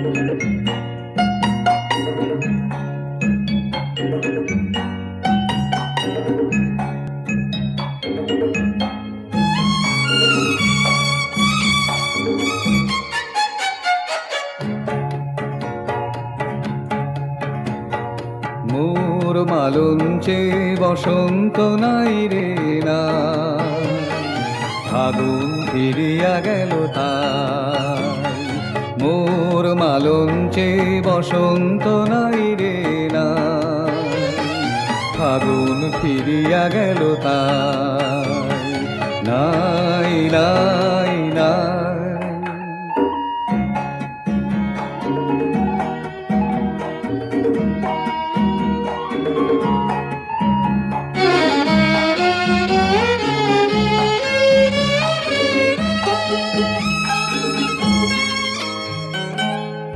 মোর মালঞ্চে বসন্ত নাই রে না। ফাগুন ফিরিয়া গেল তাই মোর মালঞ্চে বসন্ত নাই রে না। ফাগুন ফিরিয়া গেল তাই। নাই নাই।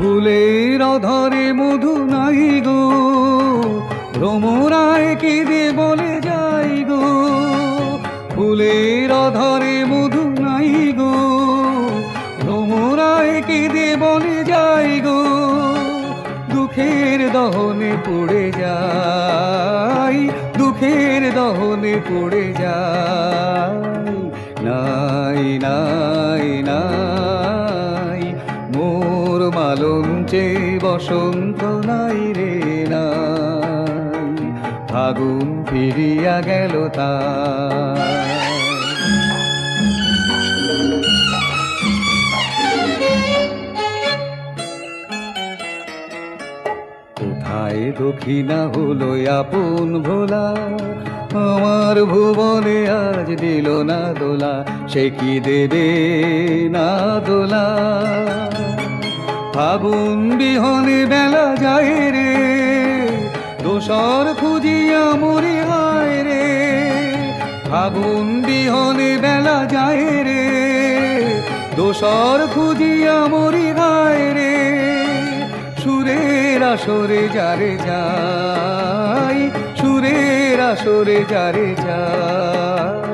ফুলের অধরে মধু নাই গো। ভ্রমরায় কেঁদে বলে যাই গো। ফুলের অধরে মধু নাই গো। ভ্রমরায় কেঁদে বলে যাই গো। দুঃখের দহনে পড়ে যাই, দুঃখের দহনে পড়ে যাই। মোর মালঞ্চে বসন্ত নাই রে না ফাগুন ফিরিয়া গেল তাই কোথায় দক্ষিণা হলো আপন ভোলা? আমার ভুবনে আজ দিল না দোলা। সে কি দেবে না দোলা? ফাগুন বিহনে বেলা যায় রে। দোসর খুঁজিয়া মরি হায় রে। ফাগুন বিহনে বেলা যায় রে। দোসর খুঁজিয়া মরি হায় রে। সুরের আসরে যারে যাই সুরের আসরে যারে যাই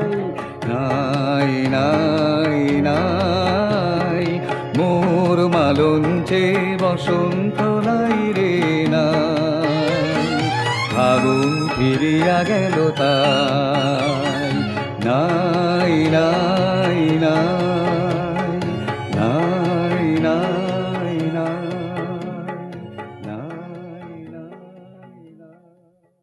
মোর যে বসন্ত নাই রে না। ফাগুন ফিরিয়া গেল তাই। নাই নাই।